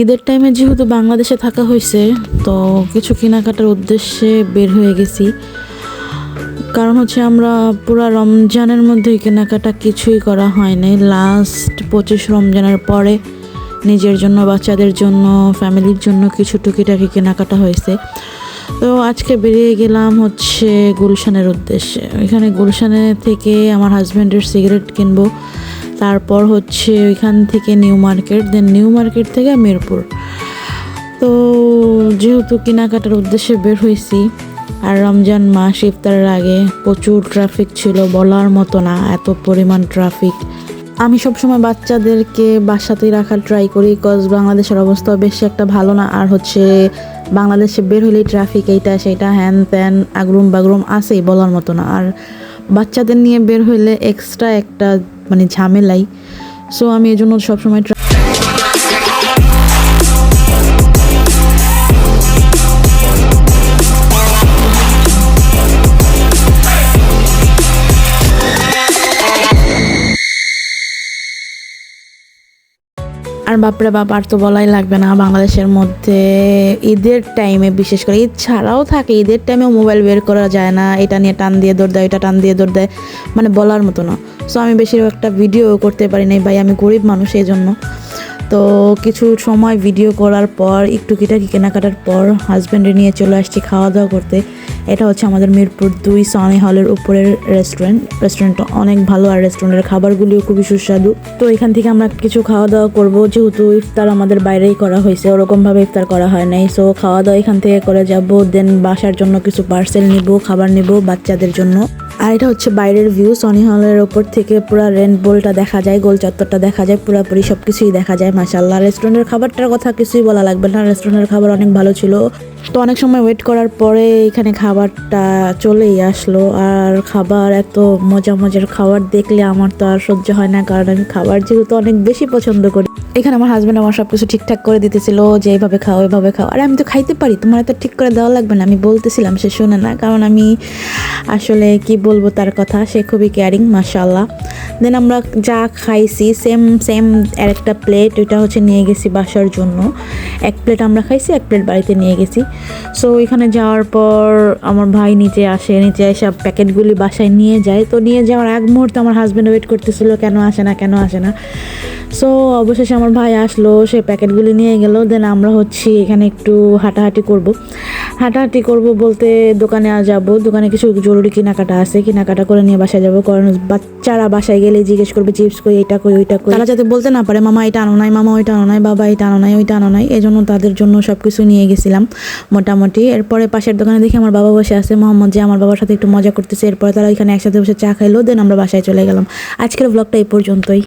ঈদের টাইমে যেহেতু বাংলাদেশে থাকা হয়েছে, তো কিছু কেনাকাটার উদ্দেশ্যে বের হয়ে গেছি। কারণ হচ্ছে আমরা পুরো রমজানের মধ্যেই কেনাকাটা কিছুই করা হয়নি লাস্ট পঁচিশ রমজানের পরে নিজের জন্য, বাচ্চাদের জন্য ফ্যামিলির জন্য কিছু টুকিটাকি কেনাকাটা হয়েছে। তো আজকে বেরিয়ে গেলাম হচ্ছে গুলশানের উদ্দেশ্যে। এখানে গুলশানে থেকে আমার হাজব্যান্ডের সিগারেট কিনবো। তারপর হচ্ছে ওইখান থেকে New Market then New Market থেকে মিরপুর। তো যেহেতু কেনাকাটার উদ্দেশ্যে বের হয়েছি, আর রমজান মাস ইফতারের আগে প্রচুর ট্রাফিক ছিল, বলার মতো না, এত পরিমাণ ট্রাফিক আমি সবসময় বাচ্চাদেরকে বাসাতেই রাখার ট্রাই করি কজ বাংলাদেশের অবস্থা বেশি একটা ভালো না, আর হচ্ছে বাংলাদেশে বের হলেই ট্রাফিক এইটা সেটা হ্যান ত্যান, আগরুম বাগরুম আছেই, বলার মতো না। আর বাচ্চাদের নিয়ে বের হইলে এক্সট্রা একটা মানে ঝামেলাই। সো আমি এজন্য জন্য সবসময় আর বাপরে বাপ, আর তো বলাই লাগবে না, বাংলাদেশের মধ্যে ঈদের টাইমে বিশেষ করে ঈদ ছাড়াও থাকে, ঈদের টাইমেও মোবাইল বের করা যায় না, এটা নিয়ে টান দিয়ে দৌড় দেয় এটা টান দিয়ে দৌড় দেয় মানে বলার মতো না। সো আমি বেশিরভাগ একটা ভিডিও করতে পারি নাই, ভাই, আমি গরিব মানুষ এই জন্য তো কিছু সময় ভিডিও করার পর, একটু কিটাকি কেনাকাটার পর হাজব্যান্ডে নিয়ে চলে আসছি খাওয়া দাওয়া করতে। এটা হচ্ছে আমাদের মিরপুর দুই সনি হলের উপরের রেস্টুরেন্ট রেস্টুরেন্টটা অনেক ভালো আর রেস্টুরেন্টের খাবারগুলিও খুবই সুস্বাদু। তো এখান থেকে আমরা কিছু খাওয়া দাওয়া করব। যেহেতু ইফতার আমাদের বাইরেই করা হয়েছে, ওরকমভাবে ইফতার করা হয় নাই। সো খাওয়া দাওয়া এখান থেকে করে যাব দেন বাসার জন্য কিছু পার্সেল নিব, খাবার নিব বাচ্চাদের জন্য। আর এটা হচ্ছে বাইরের ভিউ সনি হলের ওপর থেকে পুরো রেন্ট বোলটা দেখা যায় গোল চত্বরটা দেখা যায়, পুরোপুরি সব কিছুই দেখা যায়। মাসাল্লাহ রেস্টুরেন্টের খাবারটার কথা কিছুই বলা লাগবে না। রেস্টুরেন্টের খাবার অনেক ভালো ছিল। তো অনেক সময় ওয়েট করার পরে এখানে খাবারটা চলেই আসলো। আর খাবার এত মজা মজার খাবার দেখলে আমার তো আর সহ্য হয় না, কারণ আমি খাবার যেহেতু অনেক বেশি পছন্দ করি। এখানে আমার হাজব্যান্ড আমার সব কিছু ঠিকঠাক করে দিতেছিল, যে এইভাবে খাও এইভাবে খাও। আর আমি তো খাইতে পারি, তোমার এত ঠিক করে দেওয়া লাগবে না। আমি বলতেছিলাম, সে শুনে না, কারণ আমি আসলে কি বলব তার কথা, সে খুবই কেয়ারিং মাশাল্লাহ দেন আমরা যা খাইছি সেম সেম আর একটা প্লেট ওইটা হচ্ছে নিয়ে গেছি বাসার জন্য। এক প্লেট আমরা খাইছি, এক প্লেট বাড়িতে নিয়ে গেছি। সো এখানে যাওয়ার পর আমার ভাই নিচে আসে নিচে এসে প্যাকেটগুলি বাসায় নিয়ে যায়। তো নিয়ে যাওয়ার এক মুহূর্তে আমার হাজব্যান্ড ওয়েট করতেছিল, কেন আসে না, কেন আসে না। সো অবশেষে আমার ভাই আসলো, সে প্যাকেটগুলি নিয়ে গেল দেন আমরা হচ্ছি এখানে একটু হাঁটাহাঁটি করব। হাঁটাহাঁটি করব বলতে দোকানে যাব, দোকানে কিছু জরুরি কেনাকাটা আছে, কেনাকাটা করে নিয়ে বাসায় যাব। কারণ বাচ্চারা বাসায় গেলে জিজ্ঞেস করবে চিপস কই এটা কই, ওইটা কই। তারা যাতে বলতে না পারে, মামা, এটা আনো নাই, মামা, ওইটা আনো নাই, বাবা, এটা আনো নাই, ওইটা আনো নাই এই জন্য তাদের জন্য সব কিছু নিয়ে গেছিলাম মোটামুটি। এরপরে পাশের দোকানে দেখি আমার বাবা বসে আছে, মোহাম্মদ যে আমার বাবার সাথে একটু মজা করতেছে। এরপরে তারা এখানে একসাথে বসে চা খাইলো দেন আমরা বাসায় চলে গেলাম। আজকের ব্লগটা এই পর্যন্তই।